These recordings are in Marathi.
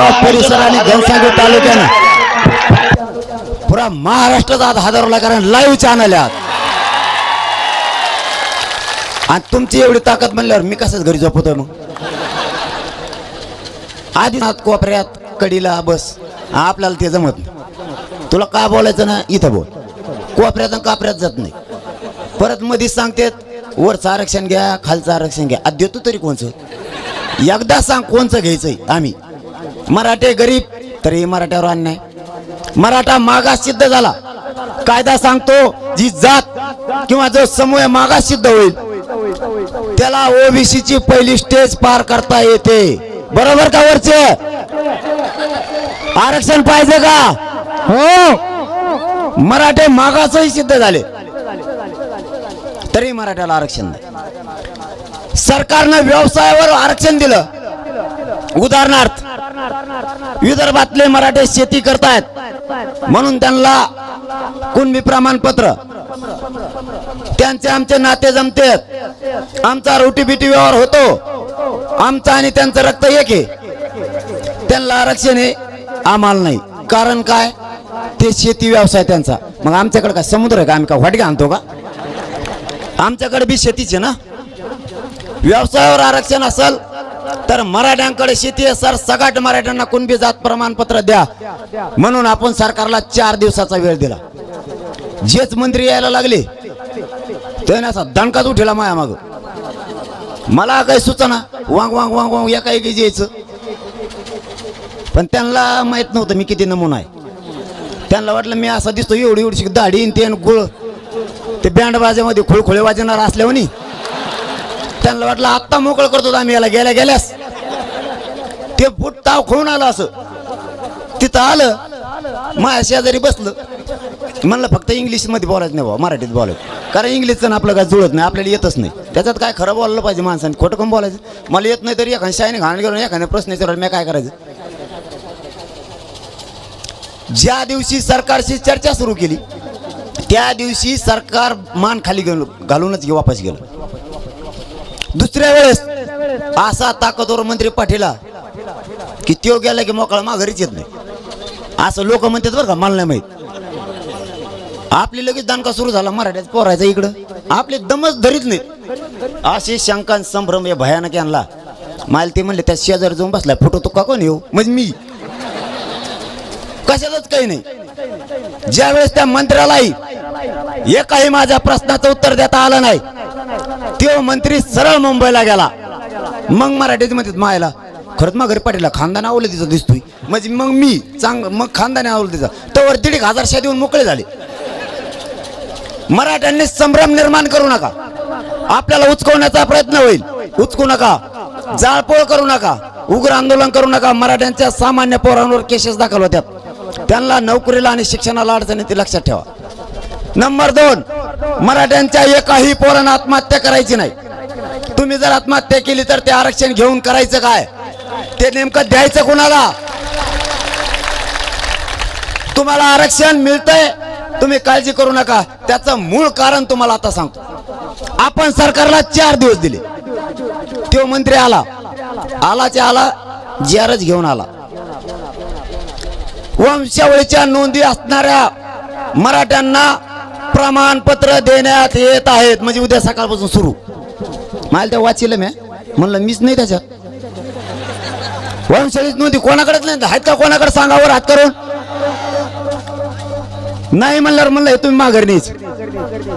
आंबेगाव परिसर आणि घनसागर तालुक्यानं. पुरा महाराष्ट्रात आज हजारोला कारण लाईव्ह चॅनल आहात आणि तुमची एवढी ताकद म्हणल्यावर मी कसंच घरी झोपतोय मग? आधी कोपऱ्यात कडीला बस. आपल्याला ते जमत नाही. तुला का बोलायचं ना इथं बोल. कोपऱ्यात कापऱ्यात जात नाही. परत मधीच सांगतेत वरचं आरक्षण घ्या खालचं आरक्षण घ्या. आज देतो तरी कोणचं? एकदा सांग कोणचं घ्यायचंय आम्ही. मराठे गरीब तरी मराठ्यावर अन्याय. मराठा मागास सिद्ध झाला. कायदा सांगतो जी जात किंवा जो समूह मागास सिद्ध होईल. त्याला ओबीसीची पहिली स्टेज पार करता येते. बरोबर का वरचे? आरक्षण पाहिजे का? हो. मराठे मागासही सिद्ध झाले. तरी मराठ्याला आरक्षण नाही. सरकारनं व्यवसायावर आरक्षण दिलं. उदाहरणार्थ विदर्भातले मराठे शेती करतायत. म्हणून त्यांना कुणबी प्रमाणपत्र? त्यांचे आमचे नाते जमतेत आमचा रोटी बिटी व्यवहार होतो. आमचा आणि त्यांचं रक्त एक आहे. त्यांना आरक्षण हे आम्हाला नाही. कारण काय? ते शेती व्यवसाय त्यांचा. मग आमच्याकडे काय समुद्र आहे का? आम्ही का वाटगे आणतो का? आमच्याकडे बी शेतीच आहे ना? व्यवसायावर आरक्षण असेल तर मराठ्यांकडे शेती आहे सर. सगट मराठ्यांना कुणबी जात प्रमाणपत्र द्या. म्हणून आपण सरकारला चार दिवसाचा वेळ दिला. जेच मंत्री यायला लागले त्याने असा दणकाच उठेला माया माग. मला काही सुचना वांग वांग वांग वांग या काही यायचं. पण त्यांना माहीत नव्हतं मी किती नमुना आहे. त्यांना वाटलं मी असा दिसतो एवढी एवढी दाढी ते गुळ. ते बँड बाजामध्ये खुळखुळे वाजवणार असल्यावर त्यांना वाटलं आत्ता मोकळ करतो आम्ही याला. गेल्या गेल्यास. ते फुट ताव खाऊन आलं असं. तिथं आलं माझ्या शेजारी बसलं. म्हणलं फक्त इंग्लिशमध्ये बोलायचं नाही बाबा मराठीत बोलायचं. कारण इंग्लिशचं आपलं काय जुळत नाही आपल्याला येतच नाही. त्याच्यात काय खरं बोललं पाहिजे माणसाने खोटं कोण बोलायचं? मला येत नाही तरी एखाद्या शाईने घाण घेऊन एखाद्या प्रश्न विचारला मी काय करायचं? ज्या दिवशी सरकारशी चर्चा सुरू केली त्या दिवशी सरकार मान खाली घालूनच वापस गेलं. दुसऱ्या वेळेस असा ताकदवर मंत्री पाठीला की त्यो गेला की मोकळा माघारीच येत नाही. असं लोक म्हणतात बरं का मला नाही माहीत. आपली लगेच दानका सुरू झाला मराठ्यात पोरायचा इकडं. आपले दमच धरीत नाही असे शंका संभ्रम हे भयानक आणला मला ते म्हणले त्या शेजारी जाऊन बसलाय फोटो तो का कोण येऊ? म्हणजे मी. कशालाच काही नाही. ज्या वेळेस त्या मंत्र्यालाही एकाही माझ्या प्रश्नाचं उत्तर देता आलं नाही तो मंत्री सरळ मुंबईला गेला. मग मराठीत म्हणतात मायला खरंच मग घरी पाटीला खानदान आवलं दिसतोय. म्हणजे मग मी चांग मग खानदाने आवलतीचा तर तोवर दीड एक हजार शादी देऊन मोकळे झाले. मराठ्यांनी संभ्रम निर्माण करू नका. आपल्याला उचकवण्याचा प्रयत्न होईल. उचकू नका. जाळपोळ करू नका. उग्र आंदोलन करू नका. मराठ्यांच्या सामान्य पोरांवर केसेस दाखल होत्यात. त्यांना नोकरीला आणि शिक्षणाला अडचणी ते लक्षात ठेवा. नंबर दोन मराठ्यांच्या एकाही पोरानं आत्महत्या करायची नाही. तुम्ही जर आत्महत्या केली तर ते आरक्षण घेऊन करायचं काय? ते नेमकं द्यायचं कुणाला? तुम्हाला आरक्षण मिळतंय तुम्ही काळजी करू नका. त्याचं मूळ कारण तुम्हाला आता सांगतो. आपण सरकारला चार दिवस दिले. तो मंत्री आला. आलाच्या आला जियारच घेऊन आला. वंशावळीच्या नोंदी असणाऱ्या मराठ्यांना प्रमाणपत्र देण्यात येत आहेत. म्हणजे उद्या सकाळपासून सुरू. मला ते वाचिलं मी म्हणलं मीच नाही त्याच्यात. वंशावळीच नव्हती. कोणाकडेच नाही. आहेत का कोणाकडे सांगावर हात करून? नाही म्हणल्यावर म्हणलं हे तुम्ही माघारी नाहीच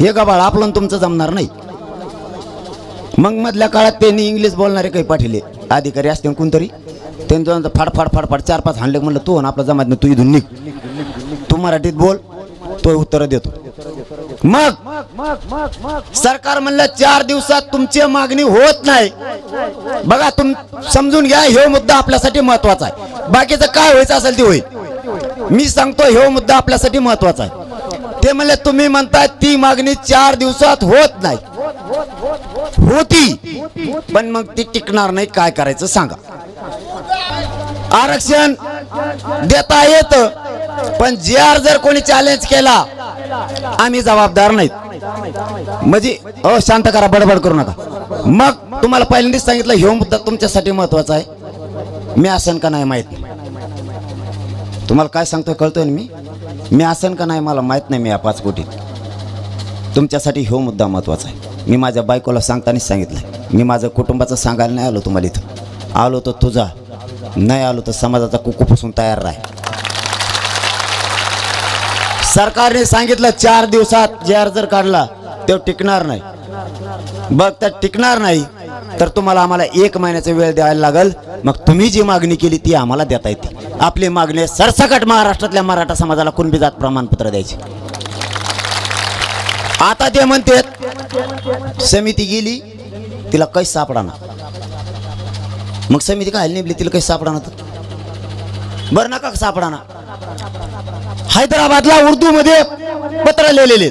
हे गबाळ आपलं तुमचं जमणार नाही. मग मधल्या काळात त्यांनी इंग्लिश बोलणारे काही पाठिले. अधिकारी असते कोणतरी. त्यांनी दोन फाड फाड फाड फाड चार पाच हाणले. म्हणलं तू आणि आपला जमात नाही तू इथून निघ. तू मराठीत बोल. तो उत्तर देतो. मग सरकार म्हणलं चार दिवसात तुमची मागणी होत नाही. बघा तुम समजून घ्या हे मुद्दा आपल्यासाठी महत्त्वाचा आहे. बाकीचं काय व्हायचं असेल ते होईल. मी सांगतो हे मुद्दा आपल्यासाठी महत्त्वाचा आहे. ते म्हणले तुम्ही म्हणताय ती मागणी चार दिवसात होत नाही. होती. पण मग ती टिकणार नाही काय करायचं सांगा. आरक्षण देता येत. पण जी आर जर कोणी चॅलेंज केला आम्ही जबाबदार नाहीत. म्हणजे अ शांत करा बडबड करू नका. मग तुम्हाला पहिल्यांदाच सांगितलं ह्यो मुद्दा तुमच्यासाठी महत्त्वाचा आहे. मी आसन का नाही माहीत तुम्हाला काय सांगतो कळतोय मी? मी आसन का नाही मला माहीत नाही मी या पाच कोटीत. तुमच्यासाठी ह्यो मुद्दा महत्त्वाचा आहे. मी माझ्या बायकोला सांगतानाच सांगितलं मी माझं कुटुंबाचं सांगायला नाही आलो तुम्हाला इथं. आलो तर तुझा नाही आलो तर समाजाचा कुकूपासून तयार राह. सरकारने सांगितलं चार दिवसात जे अर्ज काढला तो टिकणार नाही. बघ तर टिकणार नाही तर तुम्हाला आम्हाला एक महिन्याचा वेळ द्यायला लागल. मग तुम्ही जी मागणी केली ती आम्हाला देता येते. आपली मागणी सरसकट महाराष्ट्रातल्या मराठा समाजाला कुणबी जात प्रमाणपत्र द्यायचे. आता ते म्हणतात समिती गेली तिला काही सापडा ना. मग समिती काय निभली तिला काही सापडा ना बरं नका सापडा ना. हैदराबादला उर्दू मध्ये पत्र लिहिलेले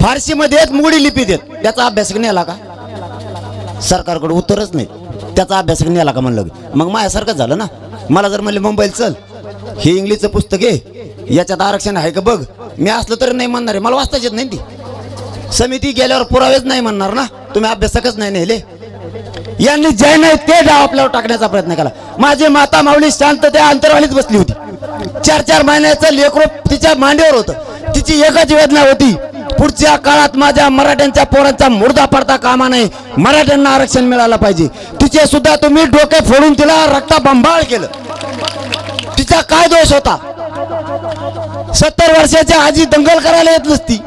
फारसी मध्ये मुगडी लिपीत आहेत त्याचा अभ्यास नेला का? सरकारकडे उत्तरच नाही. त्याचा अभ्यास नेला का म्हणलं? मग माझ्यासारखं झालं ना? मला जर म्हणले मुंबईला चल हे इंग्लिशचं पुस्तक आहे याच्यात आरक्षण आहे का बघ? मी असलं तरी नाही म्हणणार आहे. मला वाचताच येत नाही ती. समिती गेल्यावर पुरावेच नाही म्हणणार ना? तुम्ही अभ्यासकच नाही नेले. यांनी जय नाही ते डाव आपल्यावर टाकण्याचा प्रयत्न केला. माझी माता माऊली शांत त्या अंतरवालीत बसली होती. चार चार महिन्याचं लेकरू तिच्या मांडीवर होतं. तिची एकच वेदना होती. पुढच्या काळात माझ्या मराठ्यांच्या पोरांचा मुर्दा पडता कामा नाही मराठ्यांना आरक्षण मिळालं पाहिजे. तिचे सुद्धा तुम्ही डोके फोडून तिला रक्ता बंबाळ केलं. तिचा काय दोष होता? सत्तर वर्षाच्या आजी दंगल करायला येत नसती.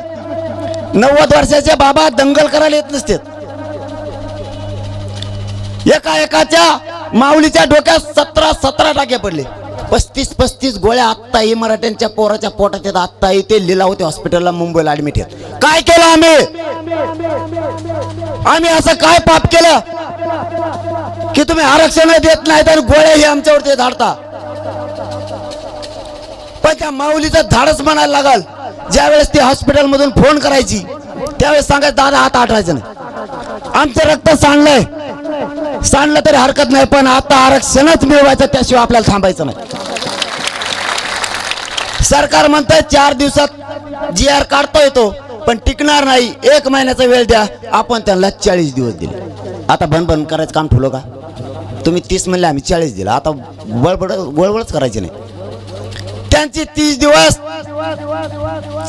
नव्वद वर्षाचे बाबा दंगल करायला येत नसते एका एकाच्या माऊलीच्या डोक्यात सतरा सतरा टाके पडले. पस्तीस पस्तीस गोळ्या आत्ताही मराठ्यांच्या पोराच्या पोटात येत आत्ताही ते लिलावते हॉस्पिटलला मुंबईला ऍडमिट आहेत काय केलं आम्ही? आम्ही असं काय पाप केलं? की तुम्ही आरक्षण देत नाही तर गोळ्याही आमच्यावरती धाडता पण त्या माऊलीचं धाडच म्हणायला लागल. ज्यावेळेस ती हॉस्पिटल मधून फोन करायची त्यावेळेस सांगायचं दादा हात आठवायचं नाही. आमचं रक्त सांडलंय. सांडलं तरी हरकत नाही पण आता आरक्षणच मिळवायचं त्याशिवाय आपल्याला थांबायचं नाही. सरकार म्हणतंय चार दिवसात जी आर काढता येतो पण टिकणार नाही. एक महिन्याचा वेळ द्या आपण त्यांना चाळीस दिवस दिले. आता बन बन करायचं काम ठेवलं का? तुम्ही तीस म्हणले आम्ही चाळीस दिला. आता वळबड वळवळच करायची नाही. त्यांची तीस दिवस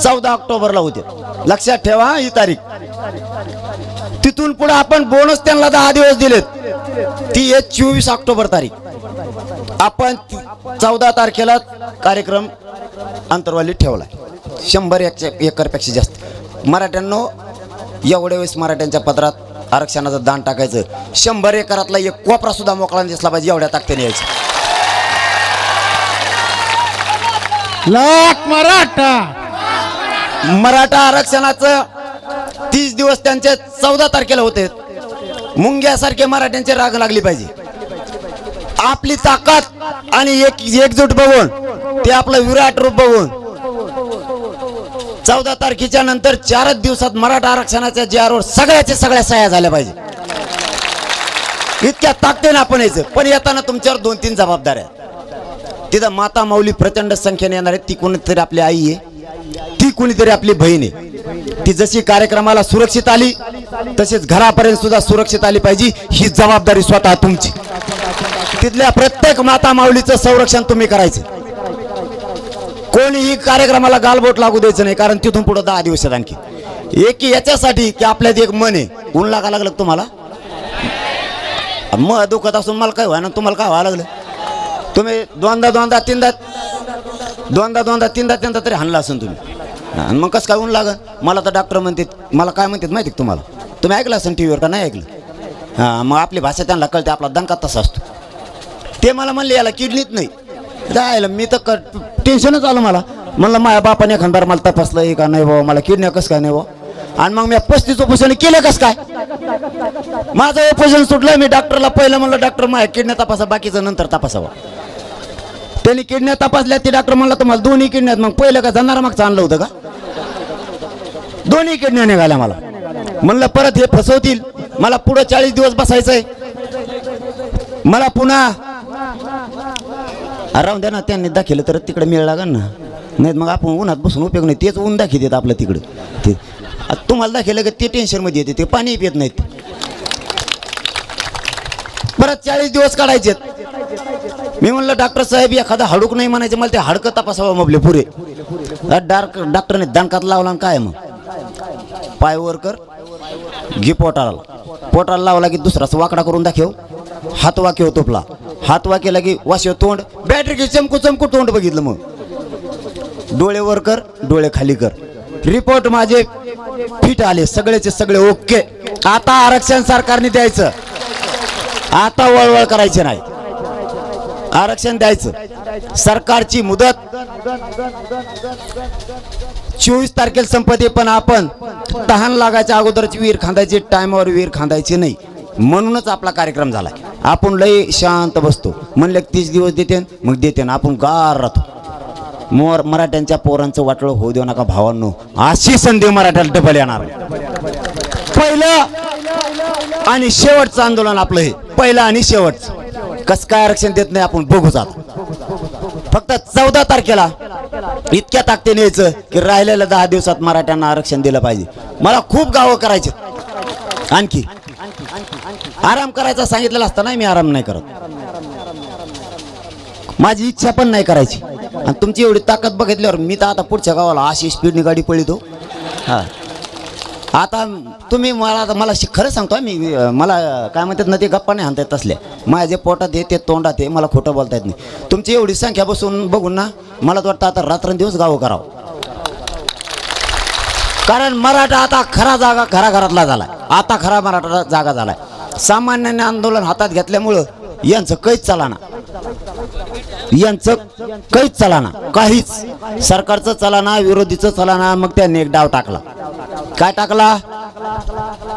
चौदा ऑक्टोबरला होते. लक्षात ठेवा ही तारीख. तिथून पुढे आपण बोनस त्यांना दहा दिवस दिलेत. ती आहे चोवीस ऑक्टोबर तारीख. आपण चौदा तारखेला कार्यक्रम अंतरवाली ठेवलाय. शंभर एक एकरपेक्षा जास्त. मराठ्यांनो एवढ्या वेळेस मराठ्यांच्या पत्रात आरक्षणाचं दान टाकायचं. शंभर एकरातला एक कोपरा सुद्धा मोकळा दिसला पाहिजे एवढ्या ताकदीने यायचं. लाख मराठा. मराठा आरक्षणाचं तीस दिवस त्यांचे चौदा तारखेला होते. मुंग्यासारखे मराठ्यांचे राग लागली पाहिजे. आपली ताकद आणि एक एकजूट बघून ते आपलं विराट रूप बघून चौदा तारखेच्या नंतर चारच दिवसात मराठा आरक्षणाच्या जीआरवर सगळ्याच्या सगळ्या सह्या झाल्या पाहिजे. इतक्या ताकदीने आपण यायचं. पण येताना तुमच्यावर दोन तीन जबाबदाऱ्या तिथं माता माऊली प्रचंड संख्येने येणार आहेत. ती कोणीतरी आपली आई आहे. ती कुणीतरी आपली बहीण आहे. ती जशी कार्यक्रमाला सुरक्षित आली तसेच घरापर्यंत सुद्धा सुरक्षित आली पाहिजे ही जबाबदारी स्वतः तुमची. तिथल्या प्रत्येक माता माऊलीचं संरक्षण तुम्ही करायचं. कोणीही कार्यक्रमाला गालबोट लागू द्यायचं नाही कारण तिथून पुढे दहा दिवस आहेत आणखी. एक याच्यासाठी की आपल्यात एक मन आहे. ऊन लागा लागलं तुम्हाला? मग दुखत असून मला काय व्हायना तुम्हाला काय व्हायला लागलं? तुम्ही दोनदा दोनदा तीनदा दोनदा दोनदा तीनदा तीनदा तरी हाणला असेल तुम्ही. आणि मग कसं काय ऊन लागं मला तर डॉक्टर म्हणतात मला काय म्हणतात माहिती का तुम्हाला? तुम्ही ऐकलं असेल टी व्हीवर का नाही ऐकलं? हां मग आपली भाषा त्यांना कळते आपला दणका तसा असतो. ते मला म्हणले याला किडनीत नाही. जायला मी तर क टेन्शनच आलं मला. म्हणलं माझ्या बापाने खंडार मला तपासलं हे का नाही बाबा मला किडन्या कसं काय नाही बाबा आणि मग मी पस्तीस उपोषण केलं कसं काय? माझं उपोषण सुटलं मी डॉक्टरला पहिलं म्हणलं डॉक्टर माझ्या किडन्या तपासा बाकीचं नंतर तपासावा. त्यांनी किडन्या तपासल्या ते डॉक्टर म्हणलं तुम्हाला दोन्ही किडन्यात मग पहिलं का जाणार मागचं आणलं होतं का? दोन्ही किडण्या निघाल्या मला. म्हणलं परत हे फसवतील. मला पुढं चाळीस दिवस बसायचंय. मला पुन्हा राहून द्या ना त्यांनी दाखवलं तर तिकडे मिळ लागेल ना. नाहीत मग आपण उन्हात बसून उपयोग नाही. तेच ऊन दाखवतात आपलं तिकडं. ते तुम्हाला दाखवलं की ते टेन्शनमध्ये येते ते पाणी पित नाहीत. परत चाळीस दिवस काढायचे मी म्हणलं डॉक्टर साहेब एखादा हाडूक नाही म्हणायचं मला ते हाडकं तपासावं मबले पुरे. डार्क डॉक्टरने दणकात लावला आणि काय मग? पाय वर कर. घे पोटाला. पोटाला लावला की दुसराच वाकडा करून दाखव. हात वाक्य तोपला हात वाक्याला की वाशिव तोंड. बॅटरी चमकू चमकू तोंड बघितलं मग. डोळे वर कर डोळे खाली कर. रिपोर्ट माझे फिट आले. सगळेचे सगळे ओके. आता आरक्षण सरकारने द्यायचं. आता वळवळ करायची नाही. आरक्षण द्यायचं. सरकारची मुदत. चोवीस तारखेला संपते पण आपण तहान लागायच्या अगोदरची विहीर खांदायची टायमावर विहीर खांदायची नाही. म्हणूनच आपला कार्यक्रम झालाय आपण लय शांत बसतो. म्हणले तीस दिवस देते मग देते आपण गार राहतो. मोर मराठ्यांच्या पोरांचं वाटलं होऊ देऊ नका भावांनो. अशी संधी मराठ्याला डबल येणार. पहिलं आणि शेवटचं आंदोलन आपलं हे. पहिलं आणि शेवटचं. कस काय आरक्षण देत नाही आपण बघूच आता फक्त चौदा तारखेला इतक्या ताकदीने यायचं की राहिलेल्या दहा दिवसात मराठ्यांना आरक्षण दिलं पाहिजे. मला खूप गावं करायचे. आणखी. आराम करायचा सांगितलेला असताना मी आराम नाही करत. माझी इच्छा पण नाही करायची. आणि तुमची एवढी ताकद बघितल्यावर मी तर आता पुढच्या गावाला अशी स्पीडने गाडी पळितो. हा. आता तुम्ही मला आता मला खरं सांगतो मी मला काय म्हणतात ना ते गप्पा नाही हाणतात तसल्या माझ्या पोटात आहे ते तोंडात आहे मला खोटं बोलता येत नाही. तुमची एवढी संख्या बसून बघून ना मला तर वाटतं आता रात्रंदिवस गावं करावं. कारण मराठा आता खरा जागा खरा घरातला झालाय. आता खरा मराठा जागा झालाय. सामान्याने आंदोलन हातात घेतल्यामुळं यांचं काहीच चलाना. यांचं काहीच चलाना. काहीच. सरकारचं चलाना विरोधीचं चलाना मग त्यांनी एक डाव टाकला. काय टाकला?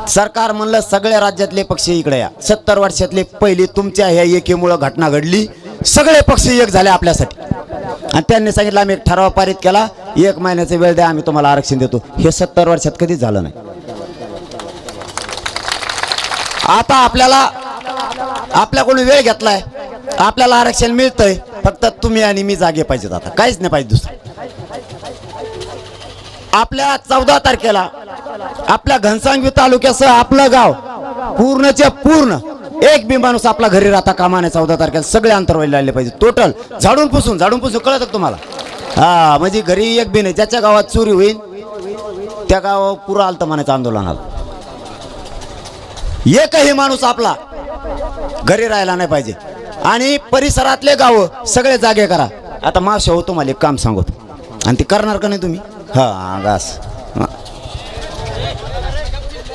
सरकार म्हणलं सगळ्या राज्यातले पक्ष इकडे या. सत्तर वर्षातले पहिली तुमच्या ह्या एकीमुळं घटना घडली. सगळे पक्ष एक झाले आपल्यासाठी. आणि त्यांनी सांगितलं आम्ही एक ठराव पारित केला एक महिन्याचा वेळ द्या आम्ही तुम्हाला आरक्षण देतो. हे सत्तर वर्षात कधीच झालं नाही. आता आपल्याला आपल्याकडून वेळ घेतलाय. आपल्याला आरक्षण मिळतंय. फक्त तुम्ही आणि मी जागे पाहिजेत आता. काहीच नाही पाहिजे दुसरं. आपल्या चौदा तारखेला आपल्या घनसांगवी तालुक्यासह आपलं गाव पूर्णच्या पूर्ण. एक बी माणूस आपला घरी राहता कामाने चौदा तारखेला सगळे अंतरवाली लागले पाहिजे. टोटल झाडून पुसून झाडून पुसून कळत तुम्हाला? हा म्हणजे घरी एक बी नाही ज्याच्या गावात चोरी होईल त्या गावावर पुरा आलतं म्हणायचं आंदोलनाला एकही माणूस आपला घरी राहायला नाही पाहिजे. आणि परिसरातले गाव सगळे जागे करा. आता मावशा हो तुम्हाला एक काम सांगतो. आणि ते करणार का नाही तुम्ही? हा गास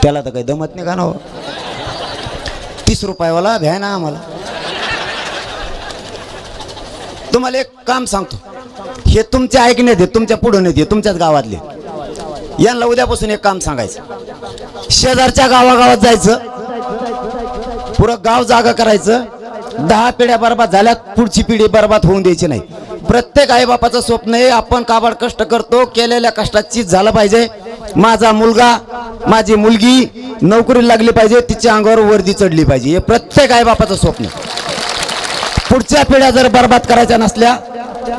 त्याला तर काही दमत नाही का ना हो? तीस रुपयावाला भ्या ना आम्हाला. तुम्हाला एक काम सांगतो. हे तुमच्या ऐकण्यात येत तुमच्यापुढे नाही तुमच्याच गावातले. यांना उद्यापासून एक काम सांगायचं. शेजारच्या गावागावात जायचं. पुरं गाव जागा करायचं. दहा पिढ्या बर्बाद झाल्यात पुढची पिढी बर्बाद होऊन द्यायची नाही. प्रत्येक आईबापाचं स्वप्न आहे आपण काबाड कष्ट करतो केलेल्या कष्टाची झालं पाहिजे. माझा मुलगा माझी मुलगी नोकरीला लागली पाहिजे तिच्या अंगावर वर्दी चढली पाहिजे. हे प्रत्येक आईबापाचं स्वप्न. आहे. पुढच्या पिढ्या जर बर्बाद करायच्या नसल्या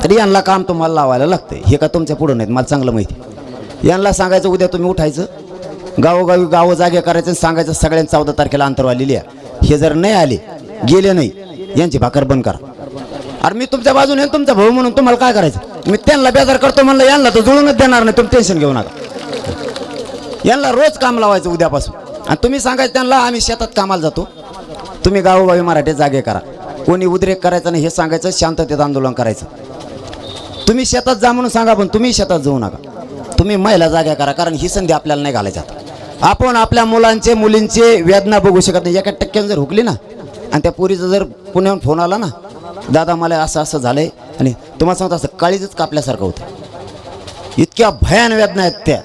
तरी यांना काम तुम्हाला लावायला लागतंय. हे का तुमच्या पुढं नाहीत? मला चांगलं माहिती यांना सांगायचं उद्या तुम्ही उठायचं. गावोगावी गावं जागे करायचं सांगायचं सगळ्यांनी चौदा तारखेला अंतरवाली आहे. हे जर नाही आले गेले नाही यांची भाकर बंद करा. अरे मी तुमच्या बाजूने आहे, तुमचा भाऊ म्हणून तुम्हाला काय करायचं? मी त्यांना बेजार करतो म्हणलं यांना तर जुळूनच देणार नाही तुम्ही टेन्शन घेऊ नका. यांना रोज काम लावायचं उद्यापासून. आणि तुम्ही सांगायचं त्यांना आम्ही शेतात कामाला जातो. तुम्ही गावोगावी मराठी जागे करा. कोणी उद्रेक करायचा नाही हे सांगायचं शांततेत आंदोलन करायचं. तुम्ही शेतात जा म्हणून सांगा पण तुम्ही शेतात जाऊ नका. तुम्ही महिला जाग्या करा कारण ही संधी आपल्याला नाही घालायची आता. आपण आपल्या मुलांचे मुलींचे वेदना बघू शकत नाही. एका टक्क्यानं जर हुकली ना आणि त्या पुरीचा जर पुण्याहून फोन आला ना दादा मला असं असं झालंय आणि तुम्हाला सांगत असं काळीजच कापल्यासारखं होतं. इतक्या भयान वेदना आहेत त्या.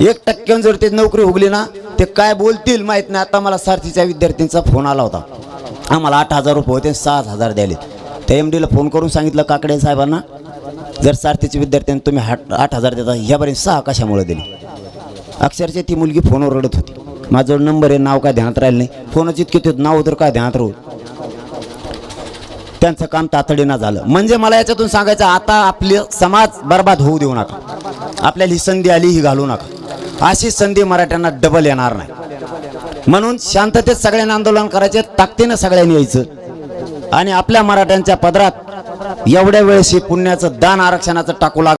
एक टक्क्यान जर ते नोकरी उगली ना ते काय बोलतील माहीत नाही. आता मला सारथीच्या विद्यार्थ्यांचा फोन आला होता. आम्हाला आठ हजार रुपये होते सात हजार द्यायले. त्या एम डीला फोन करून सांगितलं काकडे साहेबांना जर सारथीचे विद्यार्थ्यांना तुम्ही आठ आठ हजार देता ह्यापर्यंत सहा कशामुळे दिली? अक्षरशः ती मुलगी फोनवर रडत होती. माझं नंबर आहे नाव काय ध्यानात राहिलं नाही. फोनच इतके ते नाव तर काय ध्यानात राहू? त्यांचं काम तातडीनं झालं. म्हणजे मला याच्यातून सांगायचं आता आपले समाज बर्बाद होऊ देऊ नका. आपल्याला ही संधी आली ही घालू नका. अशी संधी मराठ्यांना डबल येणार नाही. म्हणून शांततेत सगळ्यांना आंदोलन करायचे ताकदीनं सगळ्यांनी यायचं. आणि आपल्या मराठ्यांच्या पदरात एवढ्या वेळेस पुण्याचं दान आरक्षणाचं टाकू लाग